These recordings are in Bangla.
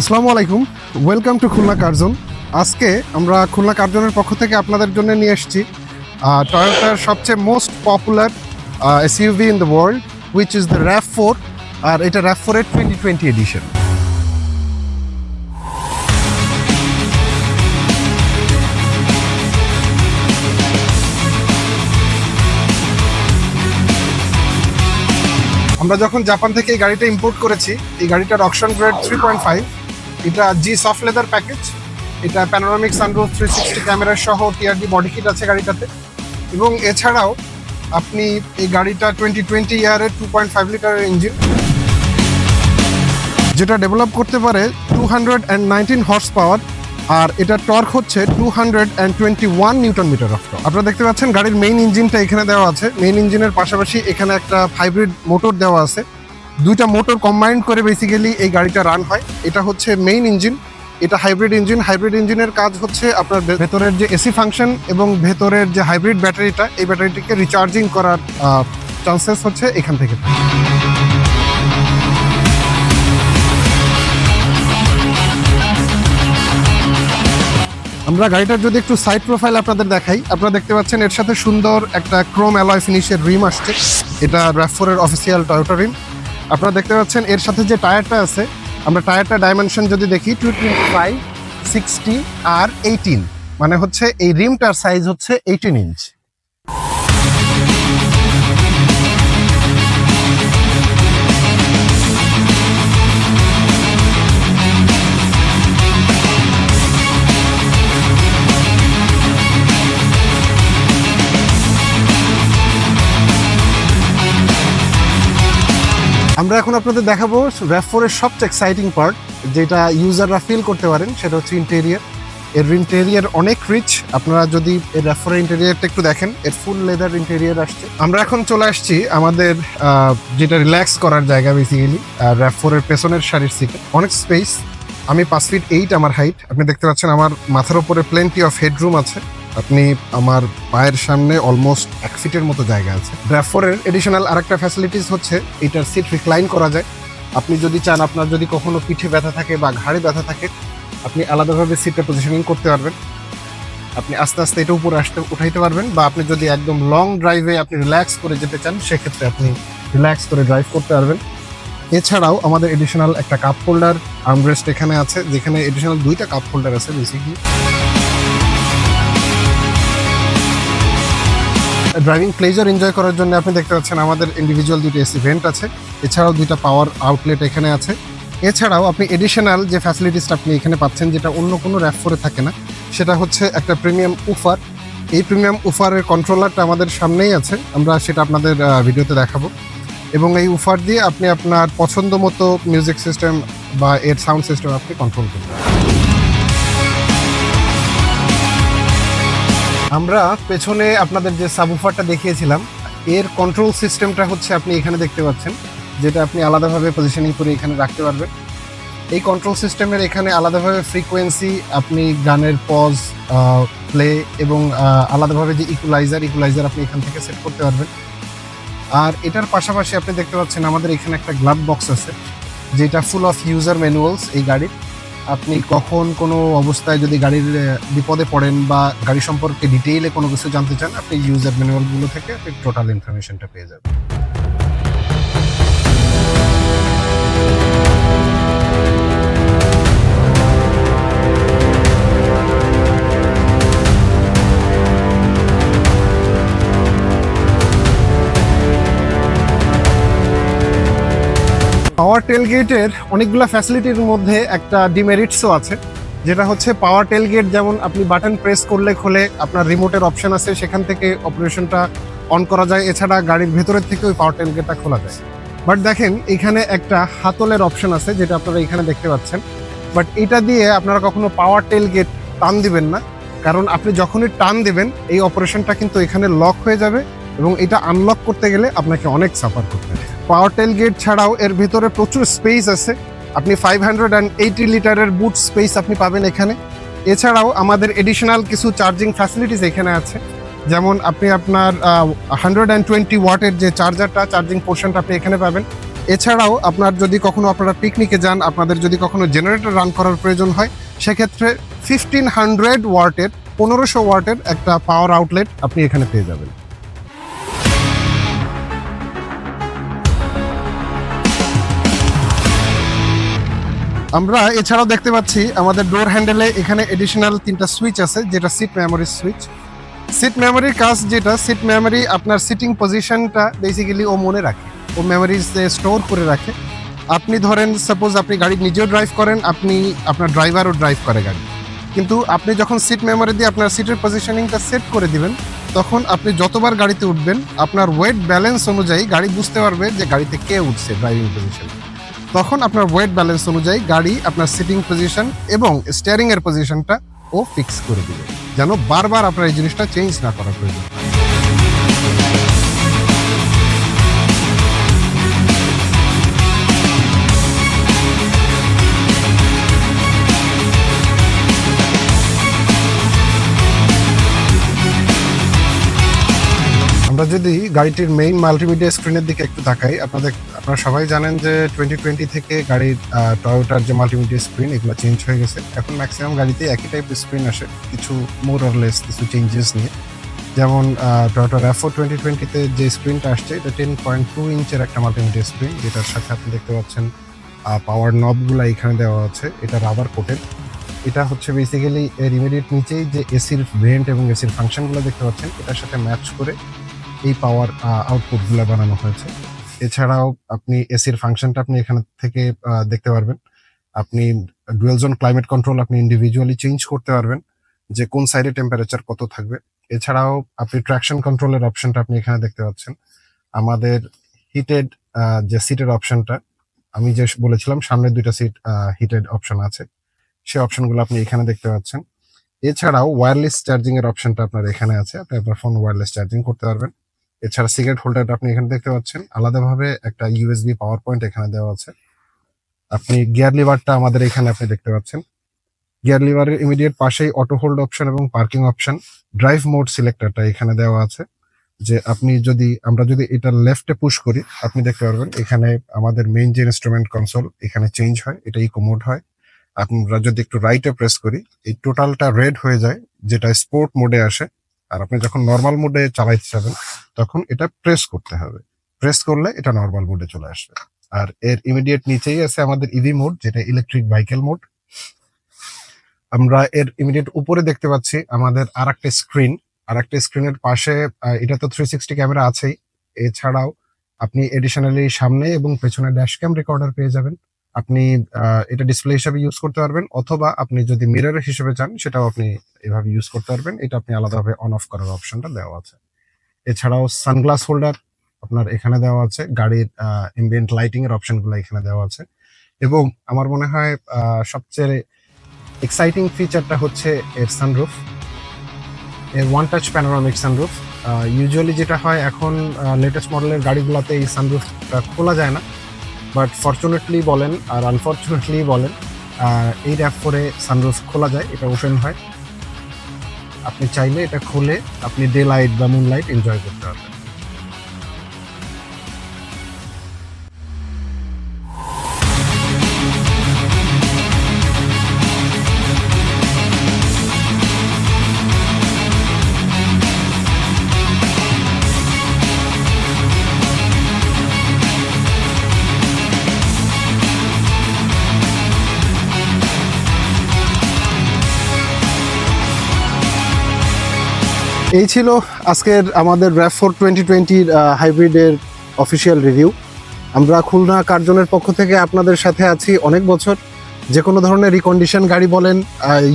আসসালামু আলাইকুম। Welcome to Khulna Curzon. আজকে আমরা খুলনা কার্জনের পক্ষ থেকে আপনাদের জন্য নিয়ে এসেছি টয়োটার সবচেয়ে most popular SUV in the world which is the RAV four আর এটা র্যাফ ফোরের টোয়েন্টি টোয়েন্টি এডিশন আমরা যখন জাপান থেকে এই গাড়িটা ইম্পোর্ট করেছি, এই গাড়িটার auction grade three point five এটা জি সফট লেদার প্যাকেজ এটা panoramic sunroof three sixty camera সহ টিআরডি বডি কিট আছে গাড়িটাতে। এবং এছাড়াও আপনি এই গাড়িটা টোয়েন্টি টোয়েন্টি ইয়ারের টু পয়েন্ট ফাইভ লিটারের ইঞ্জিন যেটা ডেভেলপ করতে পারে two hundred and nineteen horse power আর এটা টর্ক হচ্ছে two hundred and twenty one newton metre of torque আপনারা দেখতে পাচ্ছেন গাড়ির মেইন ইঞ্জিনটা এখানে দেওয়া আছে। মেইন ইঞ্জিনের পাশাপাশি এখানে একটা হাইব্রিড মোটর দেওয়া আছে। দুইটা মোটর কম্বাইন্ড করে বেসিক্যালি এই গাড়িটা রান হয়। এটা হচ্ছে মেইন ইঞ্জিন এটা হাইব্রিড ইঞ্জিন হাইব্রিড ইঞ্জিনের কাজ হচ্ছে আপনার ভেতরের যে এসি ফাংশন এবং ভেতরের যে হাইব্রিড ব্যাটারিটা, এই ব্যাটারিটিকে রিচার্জিং করার চান্সেস হচ্ছে এখান থেকে। আমরা গাড়িটার যদি একটু সাইড প্রোফাইল আপনাদের দেখাই, আপনারা দেখতে পাচ্ছেন এর সাথে সুন্দর একটা ক্রোম অ্যালয় ফিনিশের রিম আসছে। এটা র্যাফোরের অফিসিয়াল টয়োটা রিম আপনারা দেখতে পাচ্ছেন, এর সাথে যে টায়ারটা আছে, আমরা টায়ারটা ডাইমেনশন যদি দেখি টু টোয়েন্টি ফাইভ সিক্সটি আর এইটিন মানে হচ্ছে এই রিমটার সাইজ হচ্ছে এইটিন ইঞ্চ আমরা এখন আপনাদের দেখাবো র্যাফ ফোরের সবচেয়ে এক্সাইটিং পার্ট যেটা ইউজাররা ফিল করতে পারেন, সেটা হচ্ছে ইন্টেরিয়ার এর ইন্টেরিয়ার অনেক রিচ আপনারা যদি এর র্যাফ ফোরের ইন্টেরিয়ারটা একটু দেখেন, এর ফুল লেদার ইন্টেরিয়ার আসছে। আমরা এখন চলে আসছি আমাদের যেটা রিল্যাক্স করার জায়গা বেসিক্যালি র্যাফ ফোরের পেছনের শাড়ির সিটে অনেক স্পেস আমি পাঁচ ফিট এইট আমার হাইট আপনি দেখতে পাচ্ছেন আমার মাথার উপরে প্লেন্টি অফ হেডরুম আছে। আপনি আমার পায়ের সামনে অলমোস্ট এক ফিটের মতো জায়গা আছে। ড্রাফোরের এডিশনাল আরেকটা ফ্যাসিলিটিস হচ্ছে, এটার সিট রিক্লাইন করা যায়। আপনি যদি চান আপনার যদি কখনো পিঠে ব্যথা থাকে বা ঘাড়ে ব্যথা থাকে, আপনি আলাদাভাবে সিটটা পজিশনিং করতে পারবেন। আপনি আস্তে আস্তে এটা উপরে আসতে, উঠাইতে পারবেন বা আপনি যদি একদম লং ড্রাইভে আপনি রিল্যাক্স করে যেতে চান, সেক্ষেত্রে আপনি রিল্যাক্স করে ড্রাইভ করতে পারবেন। এছাড়াও আমাদের এডিশনাল একটা কাপ হোল্ডার আর্মরেস্ট এখানে আছে, যেখানে এডিশনাল দুইটা কাপ হোল্ডার আছে বেসিকলি ড্রাইভিং প্লেজার এনজয় করার জন্য আপনি দেখতে পাচ্ছেন আমাদের ইন্ডিভিজুয়াল দুটো এসি ভেন্ট আছে। এছাড়াও দুইটা পাওয়ার আউটলেট এখানে আছে। এছাড়াও আপনি এডিশনাল যে ফ্যাসিলিটিসটা আপনি এখানে পাচ্ছেন, যেটা অন্য কোনো র্যাফ ফোরে থাকে না, সেটা হচ্ছে একটা প্রিমিয়াম উফার এই প্রিমিয়াম উফারের কন্ট্রোলারটা আমাদের সামনেই আছে। আমরা সেটা আপনাদের ভিডিওতে দেখাবো। এবং এই উফার দিয়ে আপনি আপনার পছন্দ মতো মিউজিক সিস্টেম বা এর সাউন্ড সিস্টেম আপনি কন্ট্রোল করবেন আমরা পেছনে আপনাদের যে সাবুফারটা দেখিয়েছিলাম, এর কন্ট্রোল সিস্টেমটা হচ্ছে আপনি এখানে দেখতে পাচ্ছেন, যেটা আপনি আলাদাভাবে পজিশনিং করে এখানে রাখতে পারবেন। এই কন্ট্রোল সিস্টেমের এখানে আলাদাভাবে ফ্রিকোয়েন্সি আপনি গানের পজ প্লে এবং আলাদাভাবে যে ইকুলাইজার ইকুলাইজার আপনি এখান থেকে সেট করতে পারবেন। আর এটার পাশাপাশি আপনি দেখতে পাচ্ছেন আমাদের এখানে একটা গ্লাভ বক্স আছে, যেটা ফুল অফ ইউজার ম্যানুয়ালস এই গাড়ির। আপনি কখন কোনো অবস্থায় যদি গাড়ির বিপদে পড়েন বা গাড়ি সম্পর্কে ডিটেইলে কোনো কিছু জানতে চান, আপনি ইউজার ম্যানুয়ালগুলো থেকে আপনি টোটাল ইনফরমেশনটা পেয়ে যাবেন। টেলগেটের অনেকগুলো ফ্যাসিলিটির মধ্যে একটা ডিমেরিটসও আছে, যেটা হচ্ছে পাওয়ার টেলগেট যেমন আপনি বাটন প্রেস করলে খোলে, আপনার রিমোটের অপশন আছে, সেখান থেকে অপারেশনটা অন করা যায়। এছাড়া গাড়ির ভেতরের থেকে ওই পাওয়ার টেলগেটটা খোলা যায়। বাট দেখেন, এখানে একটা হাতলের অপশন আছে, যেটা আপনারা এখানে দেখতে পাচ্ছেন। বাট এটা দিয়ে আপনারা কখনো পাওয়ার টেলগেট টান দিবেন না। কারণ আপনি যখনই টান দেবেন, এই অপারেশনটা কিন্তু এখানে লক হয়ে যাবে এবং এটা আনলক করতে গেলে আপনাকে অনেক সাফার করতে হবে। পাওয়ার টেল গেট ছাড়াও এর ভিতরে প্রচুর স্পেস আছে। আপনি ফাইভ হান্ড্রেড অ্যান্ড এইটি লিটারের বুট স্পেস আপনি পাবেন এখানে। এছাড়াও আমাদের এডিশনাল কিছু চার্জিং ফ্যাসিলিটিস এখানে আছে। যেমন আপনি আপনার হান্ড্রেড অ্যান্ড টোয়েন্টি ওয়াটের যে চার্জারটা চার্জিং পোর্শনটা আপনি এখানে পাবেন। এছাড়াও আপনার যদি কখনো আপনারা পিকনিকে যান, আপনাদের যদি কখনো জেনারেটর রান করার প্রয়োজন হয়, সেক্ষেত্রে ফিফটিন হান্ড্রেড ওয়াটের, পনেরোশো ওয়াটের একটা পাওয়ার আউটলেট আপনি এখানে পেয়ে যাবেন। আমরা এছাড়াও দেখতে পাচ্ছি আমাদের ডোর হ্যান্ডেলে এখানে এডিশনাল তিনটা সুইচ আছে, যেটা সিট মেমোরি সুইচ সিট মেমোরির কাজ যেটা সিট মেমোরি আপনার সিটিং পজিশনটা বেসিক্যালি ও মনে রাখে, ও মেমোরিজ স্টোর করে রাখে। আপনি ধরেন সাপোজ আপনি গাড়ি নিজেও ড্রাইভ করেন, আপনি আপনার ড্রাইভারও ড্রাইভ করে গাড়ি। কিন্তু আপনি যখন সিট মেমোরি দিয়ে আপনার সিটের পজিশনিংটা সেট করে দিবেন, তখন আপনি যতবার গাড়িতে উঠবেন, আপনার ওয়েট ব্যালেন্স অনুযায়ী গাড়ি বুঝতে পারবে যে গাড়িতে কে উঠছে ড্রাইভিং পজিশনে তখন আপনার ওয়েট ব্যালেন্স অনুযায়ী গাড়ি আপনার সিটিং পজিশন এবং স্টিয়ারিং এর পজিশনটা ও ফিক্স করে দিবে। যেন বারবার আপনার এই জিনিসটা চেঞ্জ না করা প্রয়োজন। আমরা যদি গাড়িটির মেইন মাল্টিমিডিয়া স্ক্রিনের দিকে একটু তাকাই, আপনাদের, আপনারা সবাই জানেন যে টোয়েন্টি টোয়েন্টি থেকে গাড়ির টয়োটার যে মাল্টিমিডিয়া স্ক্রিন এগুলো চেঞ্জ হয়ে গেছে। এখন ম্যাক্সিমাম গাড়িতে একই টাইপের স্ক্রিন আসে, কিছু মোর অরলেস কিছু চেঞ্জেস নিয়ে। যেমন টয়োটা র্যাফো টোয়েন্টি টোয়েন্টিতে যে স্ক্রিনটা আসছে, এটা টেন পয়েন্ট টু ইঞ্চের একটা মাল্টিমিডিয়া স্ক্রিন যেটার সাথে আপনি দেখতে পাচ্ছেন পাওয়ার নবগুলো এখানে দেওয়া আছে, এটা রাবার কোটেড এটা হচ্ছে বেসিক্যালি এর ইমিডিয়েট নিচেই যে এসির ভেন্ট এবং এসির ফাংশনগুলো দেখতে পাচ্ছেন, এটার সাথে ম্যাচ করে এই পাওয়ার আউটপুটগুলো বানানো হয়েছে। এছাড়াও আপনি এসির ফাংশনটা আপনি এখান থেকে দেখতে পারবেন। আপনি ডুয়েল জোন ক্লাইমেট কন্ট্রোল আপনি ইন্ডিভিজুয়ালি চেঞ্জ করতে পারবেন যে কোন সাইডে টেম্পারেচার কত থাকবে। এছাড়াও আপনি ট্র্যাকশন কন্ট্রোলের অপশনটা আপনি এখানে দেখতে পাচ্ছেন। আমাদের হিটেড যে সিটের অপশনটা আমি যে বলেছিলাম সামনের দুইটা সিট হিটেড অপশন আছে। সেই অপশনগুলো আপনি এখানে দেখতে পাচ্ছেন। এছাড়াও ওয়্যারলেস চার্জিং এর অপশনটা আপনার এখানে আছে। আপনি আপনার ফোন ওয়্যারলেস চার্জিং করতে পারবেন। এছাড়া সিগারেট হোল্ডারটা আপনি এখানে দেখতে পাচ্ছেন। আলাদাভাবে একটা ইউএসবি পাওয়ার পয়েন্ট এখানে দেওয়া আছে। আপনি গিয়ার লিভারটা আমাদের এখানে আপনি দেখতে পাচ্ছেন। গিয়ার লিভারের ইমিডিয়েট পাশেই অটো হোল্ড অপশন এবং পার্কিং অপশন ড্রাইভ মোড সিলেক্টরটা এখানে দেওয়া আছে। যে আপনি যদি, আমরা যদি এটা লেফটে পুশ করি, আপনি দেখতে পারবেন এখানে আমাদের মেইন যে ইনস্ট্রুমেন্ট কনসোল এখানে চেঞ্জ হয়, এটা ইকো মোড হয়। আমরা যদি একটু রাইটে প্রেস করি, এই টোটালটা রেড হয়ে যায়, যেটা স্পোর্ট মোডে আসে আর আপনি যখন নর্মাল মোডে চালাইতে যাবেন, তখন এটা প্রেস করতে হবে। প্রেস করলে এটা নর্মাল মোডে চলে আসবে। আর এর ইমিডিয়েট নিচেই আছে আমাদের ইভি মোড যেটা ইলেকট্রিক বাইকেল মোড আমরা এর ইমিডিয়েট উপরে দেখতে পাচ্ছি আমাদের আর একটা স্ক্রিন আর একটা স্ক্রিনের পাশে এটা তো থ্রি সিক্সটি ক্যামেরা আছেই। এছাড়াও আপনি এডিশনালি সামনে এবং পেছনে ড্যাশ ক্যাম রেকর্ডার পেয়ে যাবেন। আপনি এটা ডিসপ্লে হিসেবে ইউজ করতে পারবেন, অথবা আপনি যদি মিরর হিসেবে চান, সেটাও আপনি এভাবে ইউজ করতে পারবেন। এটা আপনি আলাদাভাবে অন অফ করার অপশনটা দেওয়া আছে। এছাড়াও সানগ্লাস হোল্ডার আপনার এখানে দেওয়া আছে, গাড়ির এমবিয়েন্ট লাইটিং এর অপশনগুলো এখানে দেওয়া আছে। এবং আমার মনে হয় সবচেয়ে এক্সাইটিং ফিচারটা হচ্ছে এর সানরুফ এর one touch panoramic sunroof usually যেটা হয় এখন লেটেস্ট মডেলের গাড়িগুলোতে এই সানরুফটা খোলা যায় না। বাট ফর্চুনেটলি বলেন আর আনফর্চুনেটলি বলেন এই র্যাপ করে সানরোজ খোলা যায়, এটা ওপেন হয়। আপনি চাইলে এটা খুলে আপনি ডে লাইট বা মুন লাইট এনজয় করতে পারবেন। এই ছিল আজকের আমাদের র্যাপ ফোর টোয়েন্টি টোয়েন্টির হাইব্রিডের অফিসিয়াল রিভিউ আমরা খুলনা কার্জনের পক্ষ থেকে আপনাদের সাথে আছি অনেক বছর। যে কোনো ধরনের রিকন্ডিশন গাড়ি বলেন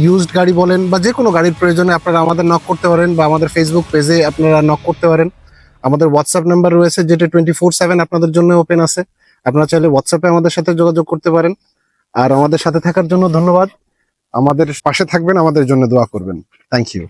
ইউজড গাড়ি বলেন, বা যে কোনো গাড়ির প্রয়োজনে আপনারা আমাদের নক করতে পারেন, বা আমাদের ফেসবুক পেজে আপনারা নক করতে পারেন। আমাদের হোয়াটসঅ্যাপ নাম্বার রয়েছে, যেটা টোয়েন্টি ফোর সেভেন আপনাদের জন্য ওপেন আছে। আপনারা চাইলে হোয়াটসঅ্যাপে আমাদের সাথে যোগাযোগ করতে পারেন। আর আমাদের সাথে থাকার জন্য ধন্যবাদ। আমাদের পাশে থাকবেন, আমাদের জন্য দোয়া করবেন। Thank you